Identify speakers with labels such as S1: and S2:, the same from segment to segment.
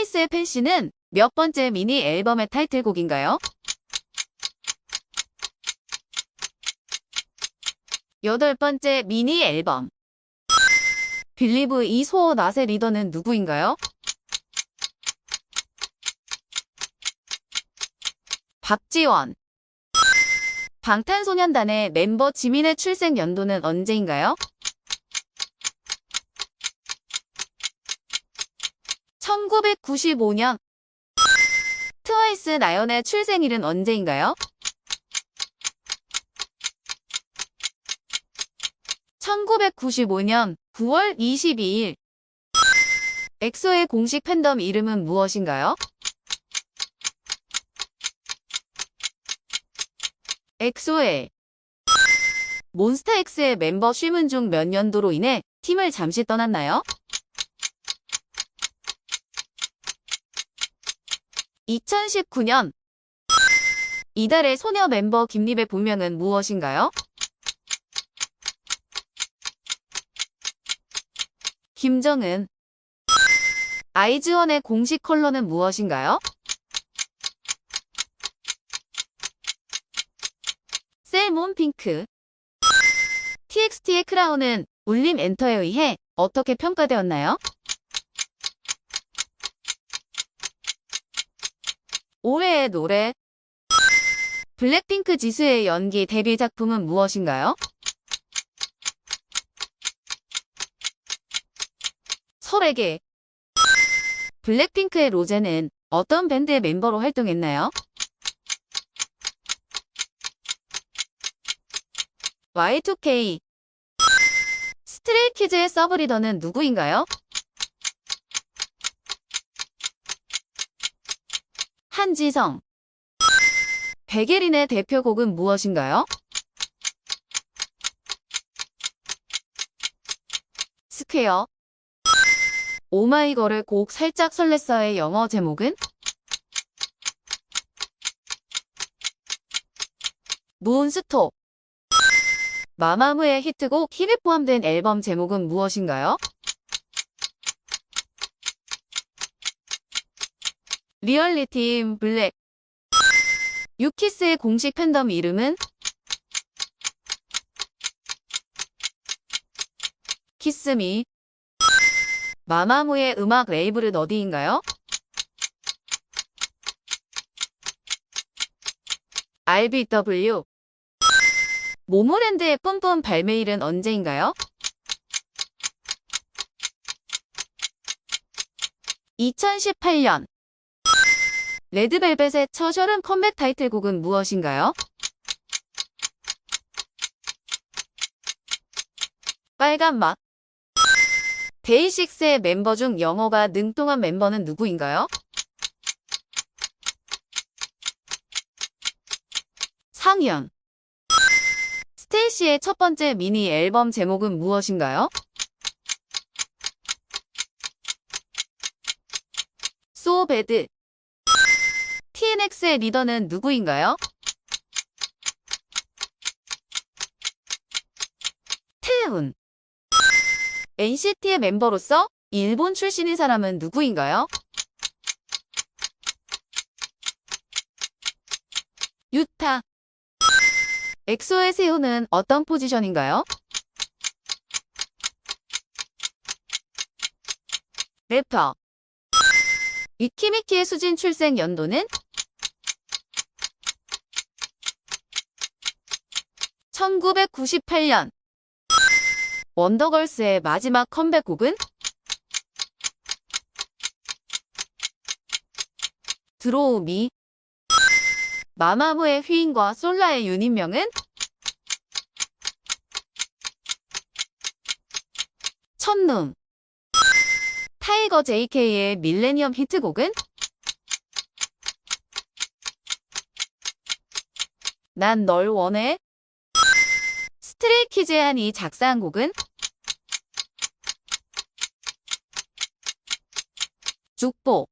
S1: 트와이스의 팬시는 몇 번째 미니 앨범의 타이틀곡인가요? 여덟 번째 미니 앨범. 빌리브 이 소어 낫의 리더는 누구인가요? 박지원. 방탄소년단의 멤버 지민의 출생 연도는 언제인가요? 1995년. 트와이스 나연의 출생일은 언제인가요? 1995년 9월 22일. 엑소의 공식 팬덤 이름은 무엇인가요? 엑소의 몬스타엑스의 멤버 쉬문 중몇 년도로 인해 팀을 잠시 떠났나요? 2019년 이달의 소녀 멤버 김립의 본명은 무엇인가요? 김정은 아이즈원의 공식 컬러는 무엇인가요? 셀몬 핑크 TXT의 크라운은 울림 엔터에 의해 어떻게 평가되었나요? 올해의 노래 블랙핑크 지수의 연기 데뷔 작품은 무엇인가요? 설에게 블랙핑크의 로제는 어떤 밴드의 멤버로 활동했나요? Y2K 스트레이키즈의 서브리더는 누구인가요? 한지성 백예린의 대표곡은 무엇인가요? 스퀘어 오마이걸의 곡 살짝 설렜어의 영어 제목은? 무운스톱 마마무의 히트곡 힙에 포함된 앨범 제목은 무엇인가요? 리얼리티 블랙 유키스의 공식 팬덤 이름은? 키스미 마마무의 음악 레이블은 어디인가요? RBW 모모랜드의 뿜뿜 발매일은 언제인가요? 2018년 레드벨벳의 처절한 컴백 타이틀곡은 무엇인가요? 빨간 맛 데이식스의 멤버 중 영어가 능통한 멤버는 누구인가요? 상현 스테이시의 첫 번째 미니 앨범 제목은 무엇인가요? 소베드 TNX의 리더는 누구인가요? 태훈 NCT의 멤버로서 일본 출신인 사람은 누구인가요? 유타 엑소의 세호는 어떤 포지션인가요? 래퍼 위키미키의 수진 출생 연도는? 1998년 원더걸스의 마지막 컴백곡은? 드로우 미 마마무의 휘인과 솔라의 유닛명은? 첫눈 타이거 JK의 밀레니엄 히트곡은? 난 널 원해. 트레키제한이 작사한 곡은 죽보.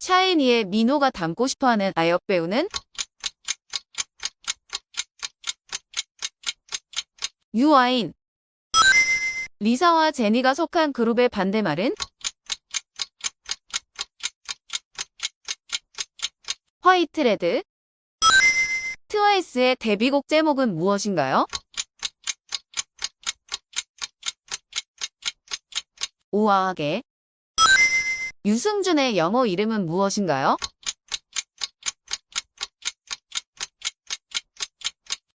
S1: 샤이니의 민호가 닮고 싶어하는 아역 배우는 유아인. 리사와 제니가 속한 그룹의 반대말은 화이트레드. 트와이스의 데뷔곡 제목은 무엇인가요? 우아하게. 유승준의 영어 이름은 무엇인가요?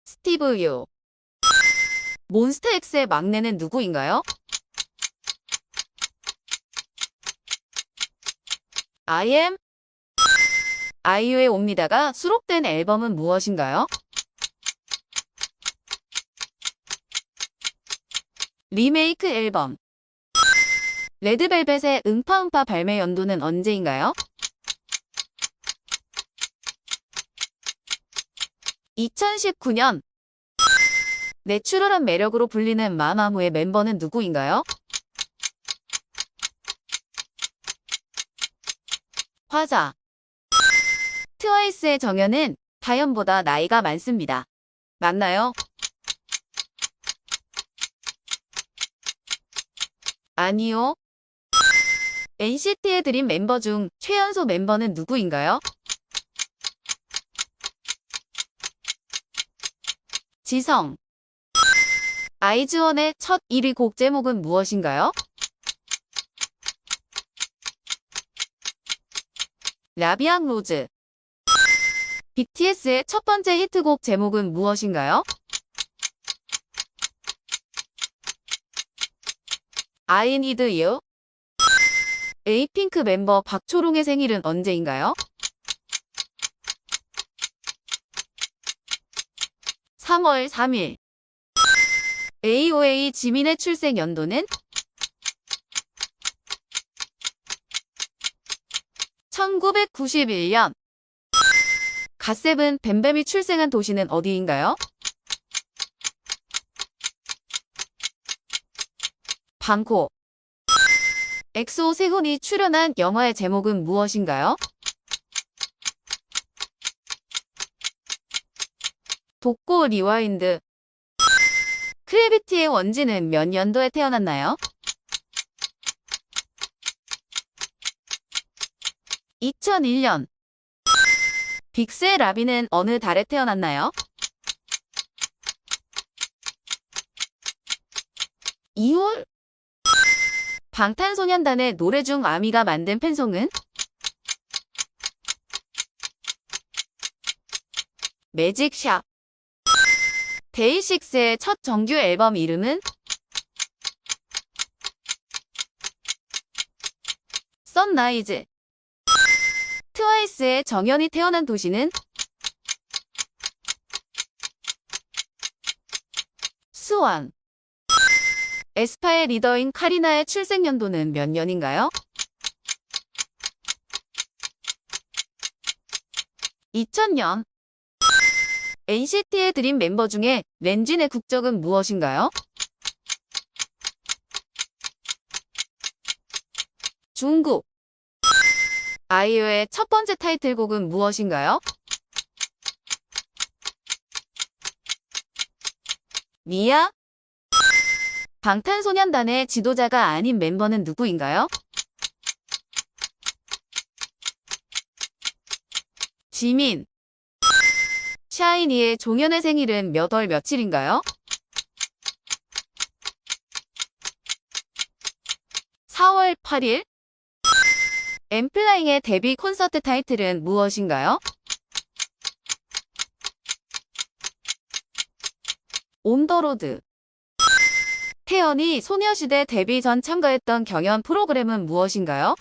S1: 스티브 유. 몬스타엑스의 막내는 누구인가요? Am 아이유의 옵니다가 수록된 앨범은 무엇인가요? 리메이크 앨범 레드벨벳의 응파응파 발매 연도는 언제인가요? 2019년 내추럴한 매력으로 불리는 마마무의 멤버는 누구인가요? 화자 트와이스의 정연은 다현보다 나이가 많습니다. 맞나요? 아니요. NCT의 드림 멤버 중 최연소 멤버는 누구인가요? 지성. 아이즈원의 첫 1위 곡 제목은 무엇인가요? 라비앙 로즈. BTS의 첫 번째 히트곡 제목은 무엇인가요? I need you. 에이핑크 멤버 박초롱의 생일은 언제인가요? 3월 3일. AOA 지민의 출생 연도는? 1991년. 갓세븐 뱀뱀이 출생한 도시는 어디인가요? 방콕. 엑소 세훈이 출연한 영화의 제목은 무엇인가요? 독고 리와인드. 크래비티의 원지는 몇 년도에 태어났나요? 2001년. 빅스의 라비는 어느 달에 태어났나요? 2월. 방탄소년단의 노래 중 아미가 만든 팬송은? 매직샵. 데이식스의 첫 정규 앨범 이름은? 썬라이즈. 트와이스의 정연이 태어난 도시는? 수원. 에스파의 리더인 카리나의 출생 연도는 몇 년인가요? 2000년. NCT의 드림 멤버 중에 렌진의 국적은 무엇인가요? 중국. 아이유의 첫 번째 타이틀곡은 무엇인가요? 미야? 방탄소년단의 지도자가 아닌 멤버는 누구인가요? 지민. 샤이니의 종현의 생일은 몇 월 며칠인가요? 4월 8일. 엠플라잉의 데뷔 콘서트 타이틀은 무엇인가요? 온더로드. 태연이 소녀시대 데뷔 전 참가했던 경연 프로그램은 무엇인가요?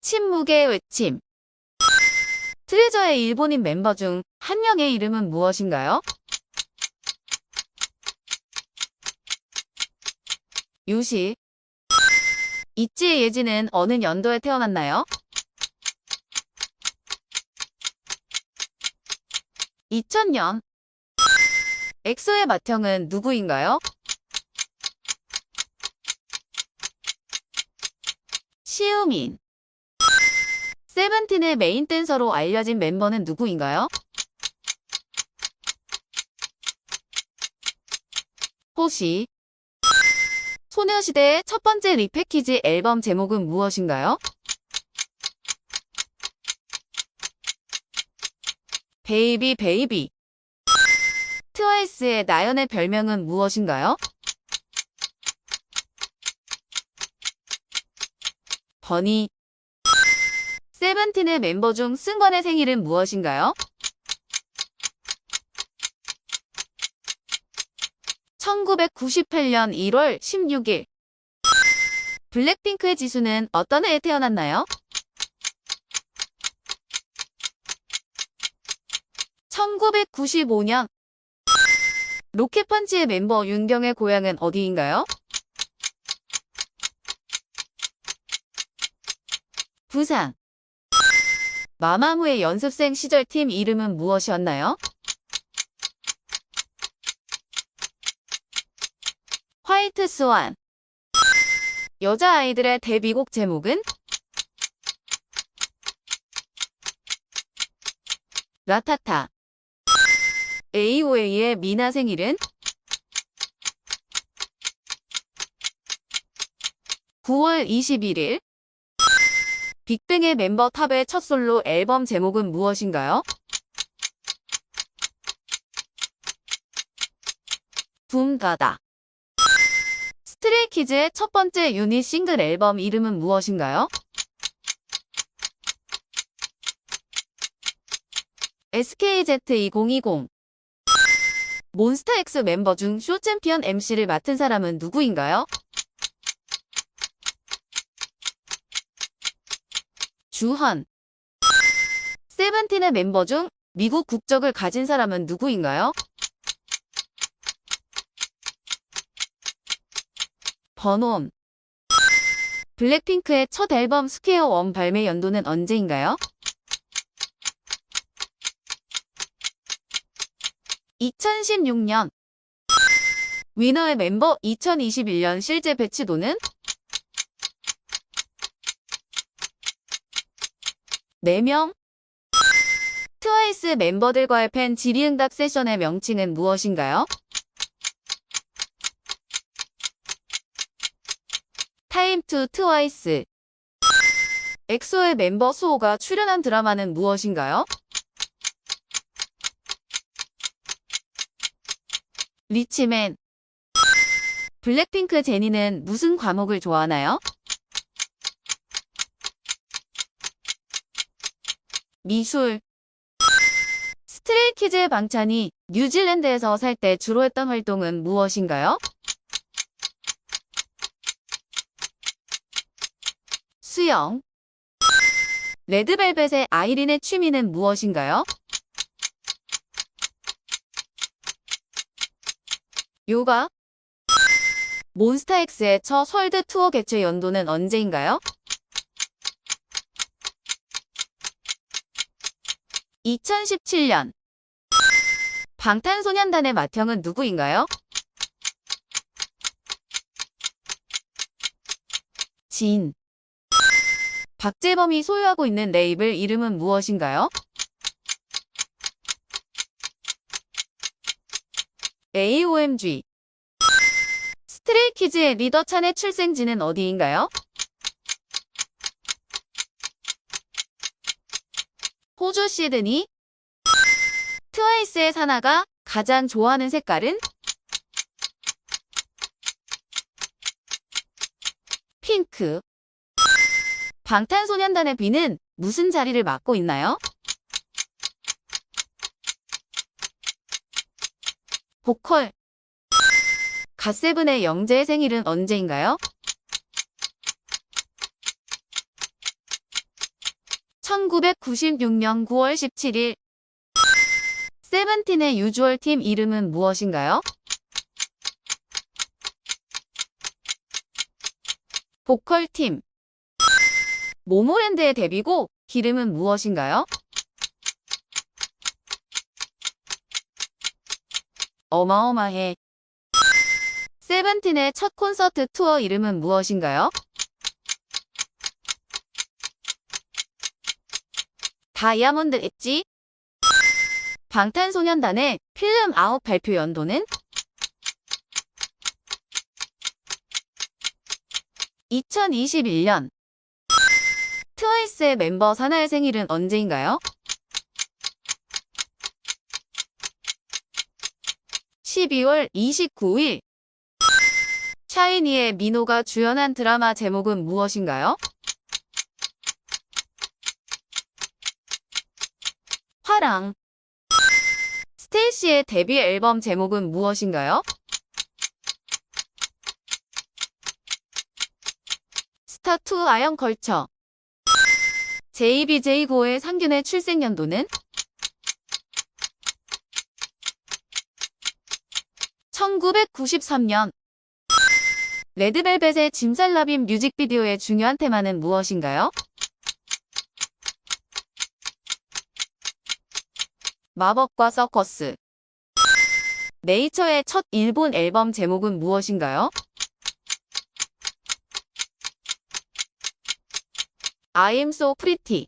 S1: 침묵의 외침. 트레저의 일본인 멤버 중 한 명의 이름은 무엇인가요? 유시. 이치의 예지는 어느 연도에 태어났나요? 2000년. 엑소의 맏형은 누구인가요? 시우민. 세븐틴의 메인 댄서로 알려진 멤버는 누구인가요? 호시. 소녀시대의 첫 번째 리패키지 앨범 제목은 무엇인가요? 베이비 베이비 트와이스의 나연의 별명은 무엇인가요? 버니 세븐틴의 멤버 중 승관의 생일은 무엇인가요? 1998년 1월 16일 블랙핑크의 지수는 어떤 해에 태어났나요? 1995년 로켓펀치의 멤버 윤경의 고향은 어디인가요? 부산 마마무의 연습생 시절 팀 이름은 무엇이었나요? 화이트 스완 여자아이들의 데뷔곡 제목은? 라타타 AOA의 미나 생일은? 9월 21일 빅뱅의 멤버 탑의 첫 솔로 앨범 제목은 무엇인가요? 붐가다 스 트레이키즈의 첫 번째 유닛 싱글 앨범 이름은 무엇인가요? SKZ2020 몬스타엑스 멤버 중 쇼 챔피언 MC를 맡은 사람은 누구인가요? 주헌 세븐틴의 멤버 중 미국 국적을 가진 사람은 누구인가요? 번홈 블랙핑크의 첫 앨범 스퀘어 원 발매 연도는 언제인가요? 2016년 위너의 멤버 2021년 실제 배치도는 4명 트와이스 멤버들과의 팬 질의응답 세션의 명칭은 무엇인가요? 타임 투 트와이스 엑소의 멤버 수호가 출연한 드라마는 무엇인가요? 리치맨 블랙핑크 제니는 무슨 과목을 좋아하나요? 미술 스트레이키즈의 방찬이 뉴질랜드에서 살 때 주로 했던 활동은 무엇인가요? 수영 레드벨벳의 아이린의 취미는 무엇인가요? 요가 몬스타엑스의 첫 월드 투어 개최 연도는 언제인가요? 2017년 방탄소년단의 맏형은 누구인가요? 진 박재범이 소유하고 있는 레이블 이름은 무엇인가요? AOMG 스트레이키즈의 리더 찬의 출생지는 어디인가요? 호주 시드니 트와이스의 사나가 가장 좋아하는 색깔은? 핑크 방탄소년단의 비는 무슨 자리를 맡고 있나요? 보컬 갓세븐의 영재의 생일은 언제인가요? 1996년 9월 17일 세븐틴의 유주얼 팀 이름은 무엇인가요? 보컬 팀 모모랜드의 데뷔곡 기름은 무엇인가요? 어마어마해 세븐틴의 첫 콘서트 투어 이름은 무엇인가요? 다이아몬드 엣지 방탄소년단의 필름 아웃 발표 연도는 2021년 트와이스의 멤버 사나의 생일은 언제인가요? 12월 29일 샤이니의 민호가 주연한 드라마 제목은 무엇인가요? 화랑 스테이시의 데뷔 앨범 제목은 무엇인가요? 스타2 아영 걸쳐 JBJ5의 상균의 출생 연도는 1993년 레드벨벳의 짐살라빔 뮤직비디오의 중요한 테마는 무엇인가요? 마법과 서커스 네이처의 첫 일본 앨범 제목은 무엇인가요? I am so pretty.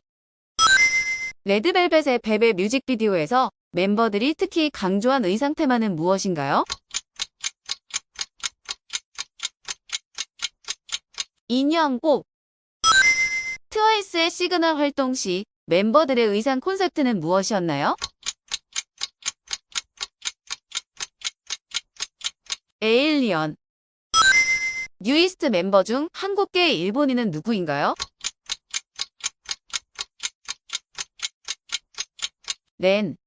S1: 레드벨벳의 베베 뮤직비디오에서 멤버들이 특히 강조한 의상 테마는 무엇인가요? 인형 꽃. 트와이스의 시그널 활동 시 멤버들의 의상 콘셉트는 무엇이었나요? 에일리언. 뉴이스트 멤버 중 한국계의 일본인은 누구인가요? 렌.